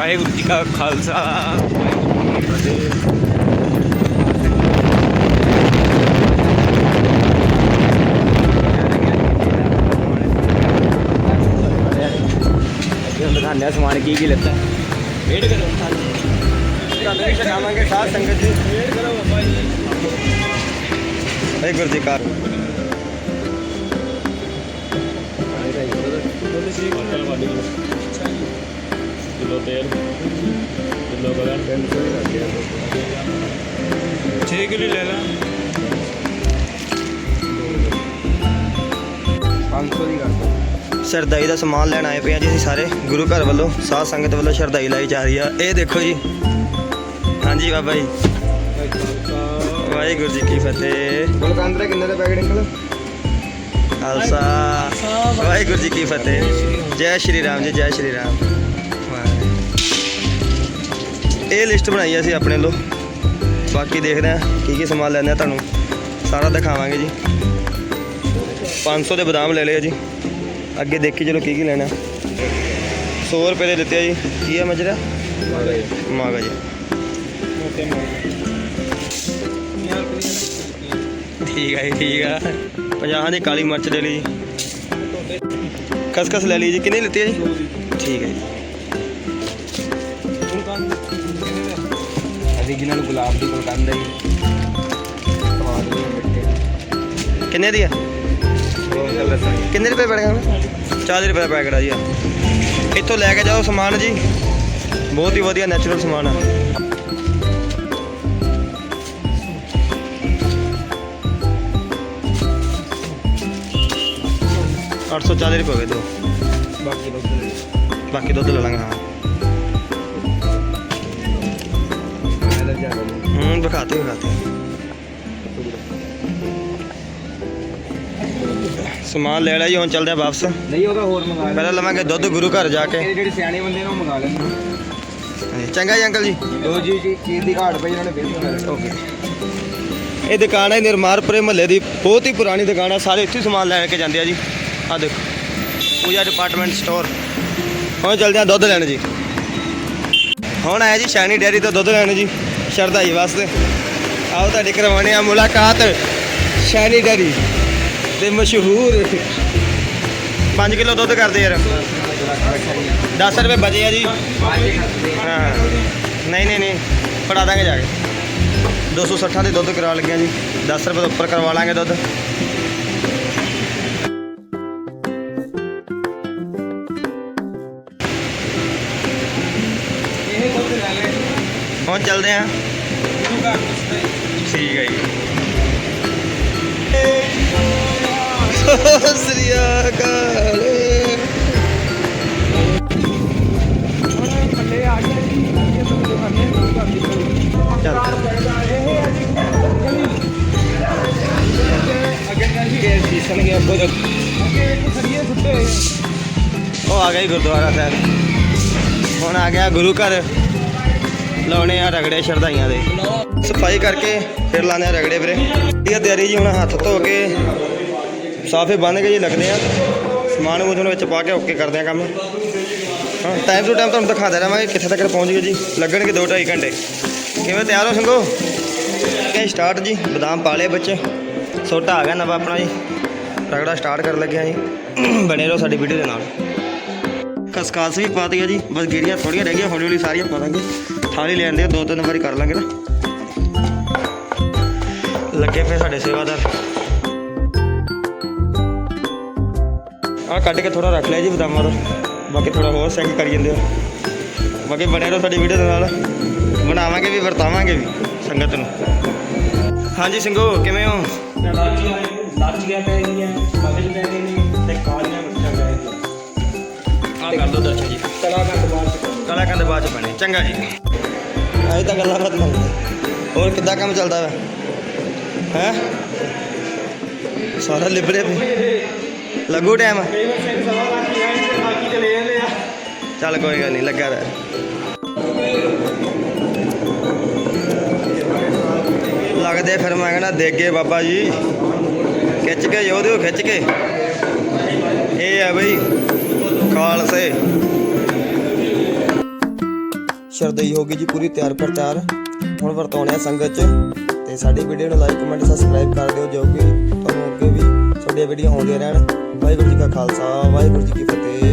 ਵਾਹਿਗੁਰੂ ਜੀ ਕਾ ਖਾਲਸਾ। ਵਾਹਿਗੁਰੂ ਜੀ ਕੀ ਫਤਿਹ ਦਿਖਾਉਂਦੇ ਆ ਸਮਾਨ ਕੀ ਕੀ ਲੱਤਾ। ਵੇਟ ਕਰੋ। ਤੁਹਾਨੂੰ ਵੀ ਛਕਾਵਾਂਗੇ ਸਾਧ ਸੰਗਤ ਜੀ। ਵੇਟ ਕਰੋ ਬਾਬਾ ਜੀ। ਵਾਹਿਗੁਰੂ ਜੀ ਕਾ ਕਿਲੋ ਤੇਲ। ਕਿਲੋ ਬਗਨ 6 ਕਿਲੋ ਲੈ ਲਾ। 500 ਦੀ ਕਰ ਦੋ ਸ਼ਰਦਾਈ ਦਾ ਸਮਾਨ ਲੈਣ ਆਏ ਪਏ ਆ ਜੀ ਅਸੀਂ ਸਾਰੇ ਗੁਰੂ ਘਰ ਵੱਲੋਂ ਸਾਧ ਸੰਗਤ ਵੱਲੋਂ ਸ਼ਰਦਾਈ ਲਾਈ ਜਾ ਰਹੀ ਆ। ਇਹ ਦੇਖੋ ਜੀ। ਹਾਂਜੀ ਬਾਬਾ ਜੀ। ਵਾਹਿਗੁਰੂ ਜੀ ਕੀ ਫਤਿਹ। ਬਲਕਾਂਦਰਾ ਕਿੰਨੇ ਦਾ ਪੈਕਟ ਅੰਕਲ ਖਾਲਸਾ। ਵਾਹਿਗੁਰੂ ਜੀ ਕੀ ਫਤਿਹ। ਜੈ ਸ਼੍ਰੀ ਰਾਮ ਜੀ ਜੈ ਸ਼੍ਰੀ ਰਾਮ। ਇਹ ਲਿਸਟ ਬਣਾਈ ਆ ਅਸੀਂ ਆਪਣੇ ਲੋ। ਬਾਕੀ ਦੇਖਦੇ ਆ ਕੀ ਕੀ ਸਮਾਨ ਲੈਣਾ ਤੁਹਾਨੂੰ। ਸਾਰਾ ਦਿਖਾਵਾਂਗੇ ਜੀ। 500 ਦੇ ਬਦਾਮ ਲੈ ਲਏ ਜੀ। ਅੱਗੇ ਦੇਖੀ ਚਲੋ ਕੀ ਕੀ ਲੈਣਾ। 100 ਰੁਪਏ ਦੇ ਦਿੱਤੇ ਆ ਜੀ। ਕੀ ਆ ਮਜਰਾ? ਮਾਗਾ ਜੀ। ਠੀਕ ਆ ਜੀ, ਠੀਕ ਆ। 50 ਦੀ ਕਾਲੀ ਮਿਰਚ ਲੈ ਲਈ ਜੀ। ਖਸਖਸ ਲੈ ਲਈ ਜੀ। ਕਿੰਨੀ ਲਿੱਤੀ ਹੈ ਜੀ? ਠੀਕ ਹੈ ਜੀ। Origignal ਗੁਲਾਬ ਦੀ ਬਲਕਾਂਦਾ ਹੀ ਸਵਾਦ ਵੀ ਮਿੱਠੇ ਕਿੰਨੇ ਦੀ ਆ? ਕਿੰਨੇ ਰੁਪਏ ਪੜੇਗਾ 40 ਰੁਪਏ ਪੈਕਟ ਆ ਜੀ। ਇੱਥੋਂ ਲੈ ਕੇ ਜਾਓ ਸਮਾਨ ਜੀ। ਬਹੁਤ ਹੀ ਵਧੀਆ ਨੈਚੁਰਲ ਸਮਾਨ ਆ। ਅੱਠ ਸੌ ਚਾਲੀ ਰੁਪਏ ਦੋ। ਬਾਕੀ ਲੈ ਬਾਕੀ ਦੁੱਧ ਲੈ ਲਾਂਗੇ ਹਾਂ। ਲੈ ਜਾ ਹੂੰ ਦਿਖਾਤੇ ਦਿਖਾਤੇ ਸਮਾਨ ਲੈ ਲਿਆ ਜੀ ਹੁਣ ਚੱਲਦੇ ਆ ਵਾਪਸ। ਨਹੀਂ ਉਹਦਾ ਹੋਰ ਮੰਗਾ ਲੈ ਪਹਿਲਾਂ ਲਵਾਂਗੇ ਦੁੱਧ ਗੁਰੂ ਘਰ ਜਾ ਕੇ। ਜਿਹੜੇ ਸਿਆਣੇ ਬੰਦੇ ਨੇ ਉਹ ਮੰਗਾ ਲੈਣ ਚੰਗਾ ਜੀ ਅੰਕਲ ਜੀ। ਦੋ ਜੀ ਜੀ ਚੀਜ਼ ਦੀ ਘਾਟ ਪਈ ਉਹਨਾਂ ਨੇ ਫਿਰ ਮੰਗਾ ਲੈਣ ਓਕੇ। ਇਹ ਦੁਕਾਨ ਹੈ ਨਿਰਮਾਰਪੁਰੇ ਮਹੱਲੇ ਦੀ ਬਹੁਤ ਹੀ ਪੁਰਾਣੀ ਦੁਕਾਨ ਹੈ। ਸਾਰੇ ਇੱਥੇ ਸਮਾਨ ਲੈ ਕੇ ਜਾਂਦੇ ਆ ਜੀ। ਆ ਦੇਖੋ ਪੂਜਾ ਡਿਪਾਰਟਮੈਂਟ ਸਟੋਰ ਹੁਣ ਚੱਲਦੇ ਆ ਦੁੱਧ ਲੈਣ ਜੀ। ਹੁਣ ਆਇਆ ਜੀ ਸ਼ੈਨੀ ਡੈਰੀ ਤੋਂ ਦੁੱਧ ਲੈਣ ਜੀ। ਸ਼ਰਦਾਈ ਵਾਸਤੇ। ਆਓ ਤੁਹਾਡੀ ਕਰਵਾਉਣੀ ਆ ਮੁਲਾਕਾਤ ਸ਼ੈਨੀ ਡੈਰੀ ਦੇ ਮਸ਼ਹੂਰ 5 ਕਿਲੋ ਦੁੱਧ ਕਰਦੇ ਯਾਰ। 10 ਰੁਪਏ ਬਚੇ ਆ ਜੀ। ਹਾਂ। ਨਹੀਂ ਨਹੀਂ ਨਹੀਂ। ਫੜਾ ਦਾਂਗੇ ਜਾ ਕੇ। 260 ਦੇ ਦੁੱਧ ਕਰਾ ਲੱਗਿਆ ਜੀ। 10 ਰੁਪਏ ਤੋਂ ਉੱਪਰ ਕਰਵਾ ਲਾਂਗੇ ਦੁੱਧ। ਹੁਣ ਚੱਲਦੇ ਆਂ। ਠੀਕ ਹੈ ਜੀ ਸ੍ਰੀ ਅਕਾਲ ਥੱਲੇ ਆ ਗਿਆ ਜੀ ਇਹ ਤੋਂ ਦਿਖਾਣੇ ਗੁਰੂ ਘਰ ਦੀ ਚੱਲ ਅੱਗੇ ਨਾਲ ਹੀ ਇਹ ਸੀਸਨ ਗਿਆ ਬਹੁਤ ਅੱਗੇ ਇੱਕ ਸਰੀਏ ਸੁੱਤੇ ਹੋਏ ਉਹ ਆ ਗਿਆ ਜੀ ਗੁਰਦੁਆਰਾ ਸਾਹਿਬ ਹੁਣ ਆ ਗਿਆ ਗੁਰੂ ਘਰ ਲਾਉਣੇ ਆ ਰਗੜੇ ਸ਼ਰਦਾਈਆਂ ਦੇ। ਸਫ਼ਾਈ ਕਰਕੇ ਫਿਰ ਲਾਣੇ ਆ ਰਗੜੇ ਵੀਰੇ। ਇਹ ਤਿਆਰੀ ਜੀ ਹੁਣ ਹੱਥ ਧੋ ਕੇ ਸਾਫੇ ਬੰਨ ਕੇ ਜੀ ਲੱਗਦੇ ਆ। ਸਮਾਨ ਮੂਜਣ ਵਿੱਚ ਪਾ ਕੇ ਓਕੇ ਕਰਦੇ ਆ ਕੰਮ। ਹਾਂ ਟਾਈਮ ਟੂ ਟਾਈਮ ਤੁਹਾਨੂੰ ਦਿਖਾਦੇ ਰਹਾਂਗੇ ਕਿੱਥੇ ਤੱਕ ਪਹੁੰਚ ਗਏ ਜੀ। ਲੱਗਣਗੇ 2.5 ਘੰਟੇ। ਕਿਵੇਂ ਤਿਆਰ ਹੋ ਸੰਗੋ? ਇਹ ਸਟਾਰਟ ਜੀ। ਬਦਾਮ ਪਾ ਲਏ ਬੱਚੇ। ਛੋਟਾ ਆ ਗਿਆ ਨਵਾਂ ਆਪਣਾ ਜੀ। ਰਗੜਾ ਸਟਾਰਟ ਕਰਨ ਲੱਗਿਆ ਜੀ। ਬਣੇ ਰਹੋ ਸਾਡੀ ਵੀਡੀਓ ਦੇ ਨਾਲ। ਖਸਕਾਸ ਵੀ ਪਾ ਦਿਆ ਜੀ। ਬਸ ਗੇੜੀਆਂ ਥੋੜੀਆਂ ਰਹਿ ਗਈਆਂ ਹੌਲੀ ਹੌਲੀ ਸਾਰੀਆਂ ਪਾ ਦਾਂਗੇ। ਥਾਲੀ ਲੈਣ ਦੇ, ਦੋ ਤਿੰਨ ਵਾਰੀ ਕਰ ਲਾਂਗੇ ਨਾ। ਲੱਗੇ ਪਏ ਸਾਡੇ ਸੇਵਾਦਾਰ। ਆਹ ਕੱਢ ਕੇ ਥੋੜਾ ਰੱਖ ਲਿਆ ਜੀ ਬਦਾਮਾਂ ਦਾ। ਬਾਕੀ ਥੋੜਾ ਹੋਰ ਸੈਂਕ ਕਰੀ ਜਾਂਦੇ ਹੋ ਬਾਕੀ ਬਣੇ ਰਹੋ ਸਾਡੀ ਵੀਡੀਓ ਦੇ ਨਾਲ। ਬਣਾਵਾਂਗੇ ਵੀ, ਵਰਤਾਵਾਂਗੇ ਵੀ ਸੰਗਤ ਨੂੰ। ਹਾਂਜੀ ਸਿੰਘੋ ਕਿਵੇਂ ਹੋ? ਲੱਚ ਗਿਆ ਪੈ ਗਈਆਂ ਪੈ ਗਏ ਬਾਅਦ ਚ ਬਣੇ। ਚੰਗਾ ਜੀ। ਅਜੇ ਤਾਂ ਗੱਲਾਂ ਬਾਤ ਮੰਨ ਹੋਰ ਕਿੱਦਾਂ ਕੰਮ ਚੱਲਦਾ ਵਾ? ਹੈ? ਸਾਰਾ ਲਿਬੜੇ ਪਏ। ਲੱਗੂ ਟਾਈਮ ਚੱਲ ਕੋਈ ਗੱਲ ਨਹੀਂ ਲੱਗਾ ਰਹਿ। ਲੱਗਦੇ ਫਿਰ ਮੈਂ ਕਹਿੰਦਾ ਦੇਗੇ ਬਾਬਾ ਜੀ। ਖਿੱਚ ਕੇ ਯੋਧਿਓ ਖਿੱਚ ਕੇ। ਇਹ ਆ ਬਈ, ਖਾਲਸੇ। ਸ਼ਰਦਈ ਹੋ ਗਈ ਜੀ ਪੂਰੀ ਤਿਆਰ ਪਰ ਤਿਆਰ ਹੁਣ ਵਰਤਾਉਣੇ ਆ ਸੰਗਤ ਚ। ਤੇ ਸਾਡੀ ਵੀਡੀਓ ਨੂੰ ਲਾਈਕ ਕਮੈਂਟ ਸਬਸਕ੍ਰਾਈਬ ਕਰ ਦਿਓ ਜੋ ਕਿ ਤੁਹਾਨੂੰ ਅੱਗੇ ਵੀ ਤੁਹਾਡੀਆਂ ਵੀਡੀਓ ਆਉਂਦੀਆਂ ਰਹਿਣ। ਵਾਹਿਗੁਰੂ ਜੀ ਕਾ ਖਾਲਸਾ, ਵਾਹਿਗੁਰੂ ਜੀ ਕੀ ਫਤਿਹ।